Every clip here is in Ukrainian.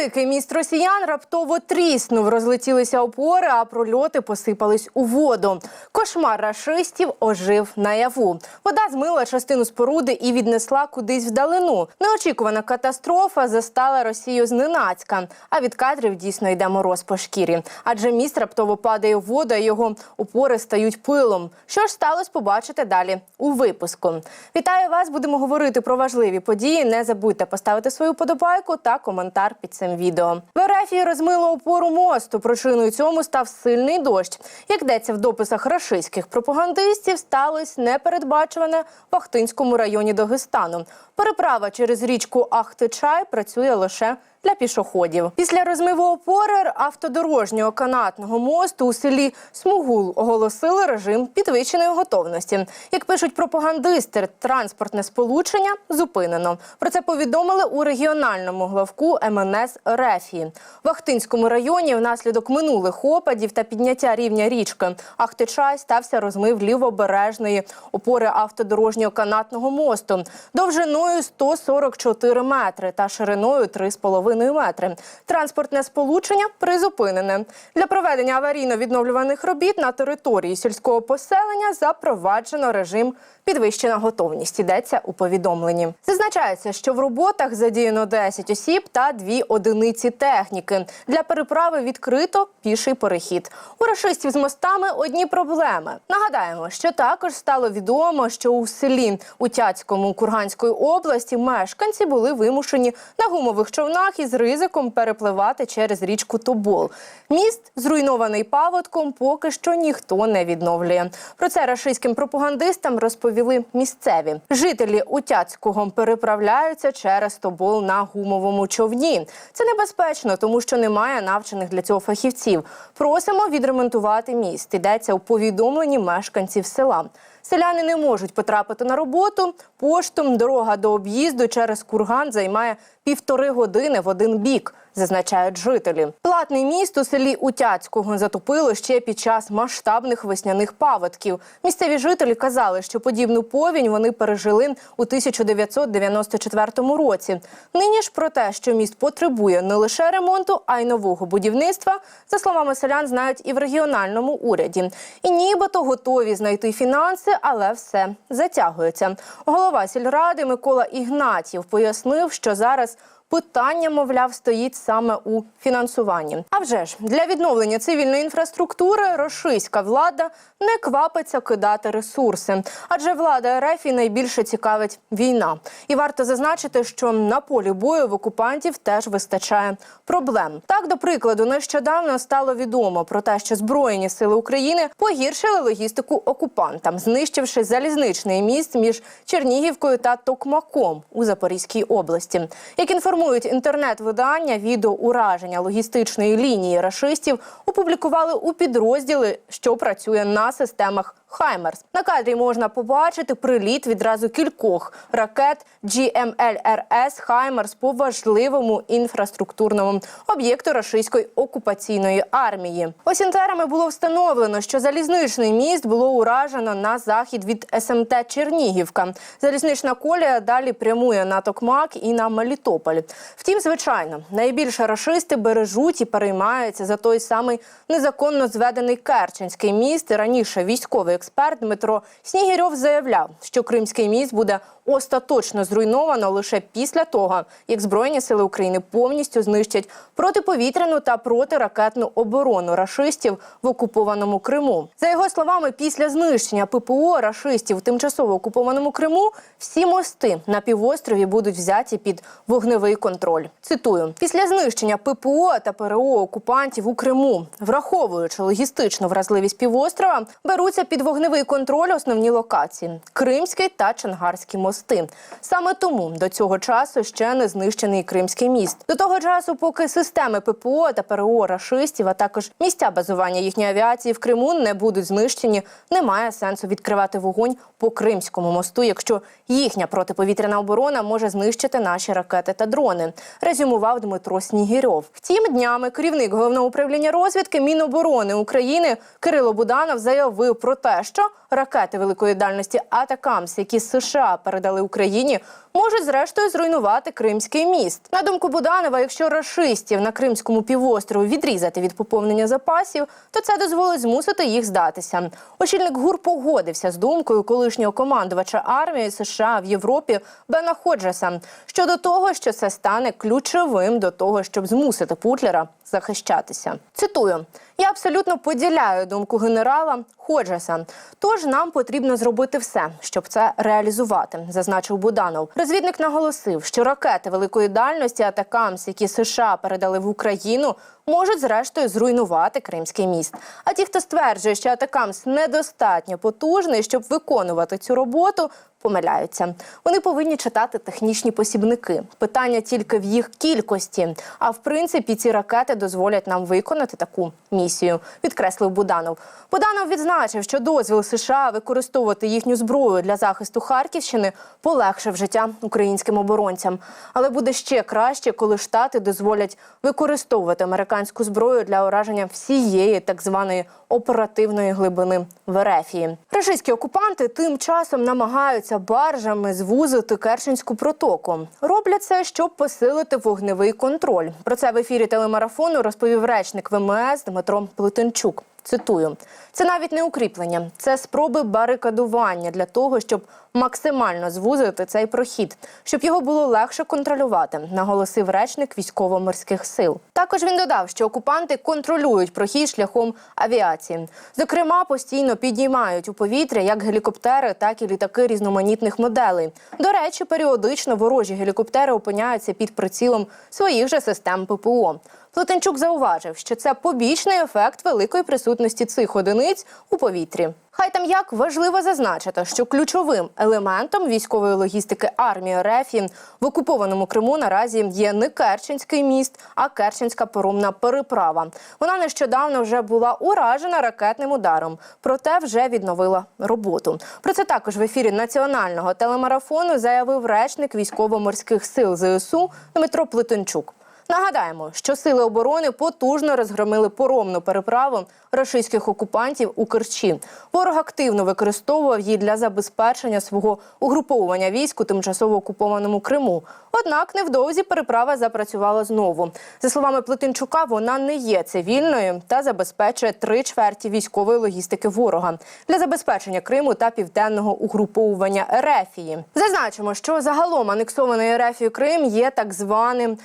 Великий міст росіян раптово тріснув, розлетілися опори, а прольоти посипались у воду. Кошмар рашистів ожив наяву. Вода змила частину споруди і віднесла кудись вдалину. Неочікувана катастрофа застала Росію зненацька. А від кадрів дійсно йде мороз по шкірі. Адже міст раптово падає в воду, а його опори стають пилом. Що ж сталося, побачите далі у випуску. Вітаю вас! Будемо говорити про важливі події. Не забудьте поставити свою подобайку та коментар під цим відео. В Ерефії розмило опору мосту. Причиною цьому став сильний дощ. Як деться в дописах рашистських пропагандистів, сталося непередбачуване в Ахтинському районі Дагестану. Переправа через річку Ахтичай працює лише для пішоходів. Після розмиву опори автодорожнього канатного мосту у селі Смугул оголосили режим підвищеної готовності. Як пишуть пропагандисти, транспортне сполучення зупинено. Про це повідомили у регіональному главку МНС Рефії. В Ахтинському районі внаслідок минулих опадів та підняття рівня річки Ахтичай стався розмив лівобережної опори автодорожнього канатного мосту довжиною 144 метри та шириною 3,5 метри. Транспортне сполучення призупинене. Для проведення аварійно-відновлюваних робіт на території сільського поселення запроваджено режим підвищена готовність. Йдеться у повідомленні. Зазначається, що в роботах задіяно 10 осіб та дві одиниці техніки. Для переправи відкрито піший перехід. У рашистів з мостами одні проблеми. Нагадаємо, що також стало відомо, що у селі Утяцькому Курганської області мешканці були вимушені на гумових човнах із ризиком перепливати через річку Тобол. Міст, зруйнований паводком, поки що ніхто не відновлює. Про це рашистським пропагандистам розповіли місцеві. Жителі Утяцького переправляються через Тобол на гумовому човні. Це небезпечно, тому що немає навчених для цього фахівців. Просимо відремонтувати міст. Йдеться у повідомленні мешканців села. Селяни не можуть потрапити на роботу. Поштом дорога до об'їзду через курган займає півтори години в один бік, зазначають жителі. Платний міст у селі Утяцького затопило ще під час масштабних весняних паводків. Місцеві жителі казали, що подібну повінь вони пережили у 1994 році. Нині ж про те, що міст потребує не лише ремонту, а й нового будівництва, за словами селян, знають і в регіональному уряді. І нібито готові знайти фінанси, але все затягується. Голова сільради Микола Ігнатів пояснив, що зараз. Питання, мовляв, стоїть саме у фінансуванні. А вже ж для відновлення цивільної інфраструктури російська влада не квапиться кидати ресурси, адже влада РФ і найбільше цікавить війна. І варто зазначити, що на полі бою в окупантів теж вистачає проблем. Так, до прикладу, нещодавно стало відомо про те, що збройні сили України погіршили логістику окупантам, знищивши залізничний міст між Чернігівкою та Токмаком у Запорізькій області. Як інформує Інформують інтернет-видання, відео ураження логістичної лінії рашистів опублікували у підрозділи, що працює на системах Хаймерс. На кадрі можна побачити приліт відразу кількох ракет GMLRS Хаймерс по важливому інфраструктурному об'єкту рашистської окупаційної армії. Осінтерами було встановлено, що залізничний міст було уражено на захід від СМТ Чернігівка. Залізнична колія далі прямує на Токмак і на Мелітополь. Втім, звичайно, найбільше рашисти бережуть і переймаються за той самий незаконно зведений Керченський міст. Раніше військовий експерт Дмитро Снігірьов заявляв, що Кримський міст буде остаточно зруйновано лише після того, як Збройні сили України повністю знищать протиповітряну та протиракетну оборону рашистів в окупованому Криму. За його словами, після знищення ППО рашистів в тимчасово окупованому Криму всі мости на півострові будуть взяті під вогневий контроль. Цитую: після знищення ППО та ПРО окупантів у Криму, враховуючи логістичну вразливість півострова, беруться під вогневий контроль основні локації Кримський та Чангарський мости. Саме тому до цього часу ще не знищений Кримський міст. До того часу, поки системи ППО та ПРО рашистів, а також місця базування їхньої авіації в Криму не будуть знищені, немає сенсу відкривати вогонь по Кримському мосту, якщо їхня протиповітряна оборона може знищити наші ракети та дрони. Резюмував Дмитро Снігірьов. Втім, днями керівник головного управління розвідки Міноборони України Кирило Буданов заявив про те, що ракети великої дальності Атакамс, які США передали Україні, можуть зрештою зруйнувати Кримський міст. На думку Буданова, якщо рашистів на Кримському півострові відрізати від поповнення запасів, то це дозволить змусити їх здатися. Очільник ГУР погодився з думкою колишнього командувача армії США в Європі Бена Ходжеса щодо того, що це стане ключовим до того, щоб змусити Путлера захищатися. Цитую: я абсолютно поділяю думку генерала Ходжеса. Тож нам потрібно зробити все, щоб це реалізувати, зазначив Буданов. Розвідник наголосив, що ракети великої дальності Атакамс, які США передали в Україну, можуть зрештою зруйнувати Кримський міст. А ті, хто стверджує, що Атакамс недостатньо потужний, щоб виконувати цю роботу. Помиляються. Вони повинні читати технічні посібники. Питання тільки в їх кількості. А в принципі, ці ракети дозволять нам виконати таку місію, підкреслив Буданов. Буданов відзначив, що дозвіл США використовувати їхню зброю для захисту Харківщини полегшив життя українським оборонцям. Але буде ще краще, коли штати дозволять використовувати американську зброю для ураження всієї так званої оперативної глибини в Ерефії. Рашистські окупанти тим часом намагаються баржами звузити Керченську протоку. Роблять це, щоб посилити вогневий контроль. Про це в ефірі телемарафону розповів речник ВМС Дмитро Плетенчук. Цитую: це навіть не укріплення, це спроби барикадування для того, щоб максимально звузити цей прохід, щоб його було легше контролювати, наголосив речник військово-морських сил. Також він додав, що окупанти контролюють прохід шляхом авіації. Зокрема, постійно підіймають у повітря як гелікоптери, так і літаки різноманітних моделей. До речі, періодично ворожі гелікоптери опиняються під прицілом своїх же систем ППО. Плетенчук зауважив, що це побічний ефект великої присутності цих одиниць у повітрі. Хай там як важливо зазначити, що ключовим елементом військової логістики армії РФ в окупованому Криму наразі є не Керченський міст, а Керченська поромна переправа. Вона нещодавно вже була уражена ракетним ударом, проте вже відновила роботу. Про це також в ефірі національного телемарафону заявив речник військово-морських сил ЗСУ Дмитро Плетенчук. Нагадаємо, що сили оборони потужно розгромили поромну переправу рашистських окупантів у Керчі. Ворог активно використовував її для забезпечення свого угруповування військ у тимчасово окупованому Криму. Однак невдовзі переправа запрацювала знову. За словами Плетенчука, вона не є цивільною та забезпечує три чверті військової логістики ворога для забезпечення Криму та південного угруповування Ерефії. Зазначимо, що загалом анексований Ерефію Крим є так званим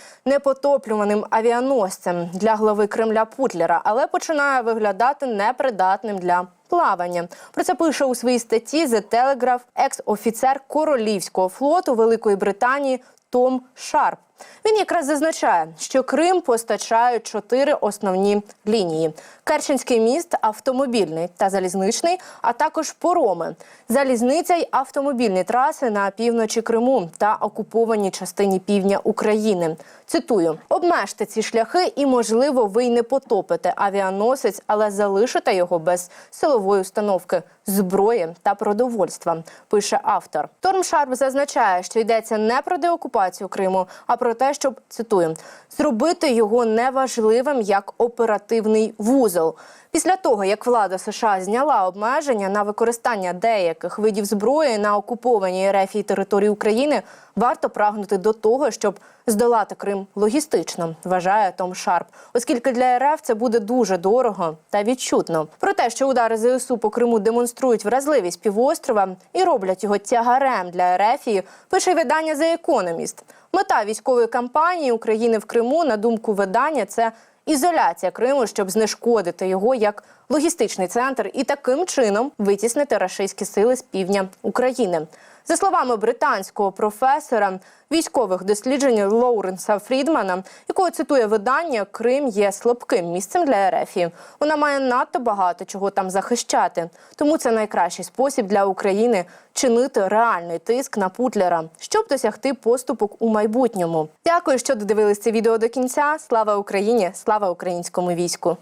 непотоплюваним авіаносцем для глави Кремля Путлера, але починає виглядати непридатним для. Плавання про це пише у своїй статті The Telegraph екс-офіцер Королівського флоту Великої Британії Том Шарп. Він якраз зазначає, що Крим постачають чотири основні лінії: Керченський міст, автомобільний та залізничний, а також пороми, залізниця й автомобільні траси на півночі Криму та окупованій частині півдня України. Цитую: обмежте ці шляхи, і можливо, ви й не потопите авіаносець, але залишите його без силової установки, зброї та продовольства. Пише автор. Торм Шарп зазначає, що йдеться не про деокупацію Криму, а про те, щоб цитую зробити його неважливим як оперативний вузол. Після того, як влада США зняла обмеження на використання деяких видів зброї на окупованій РФ і території України, варто прагнути до того, щоб здолати Крим логістично, вважає Том Шарп, оскільки для РФ це буде дуже дорого та відчутно. Про те, що удари ЗСУ по Криму демонструють вразливість півострова і роблять його тягарем для РФ, пише видання The Economist. Мета військової кампанії України в Криму, на думку видання, це ізоляція Криму, щоб знешкодити його як логістичний центр і таким чином витіснити рашистські сили з півдня України. За словами британського професора військових досліджень Лоуренса Фрідмана, якого цитує видання, Крим є слабким місцем для РФ. Вона має надто багато чого там захищати. Тому це найкращий спосіб для України чинити реальний тиск на Путлера, щоб досягти поступок у майбутньому. Дякую, що додивились це відео до кінця. Слава Україні! Слава українському війську!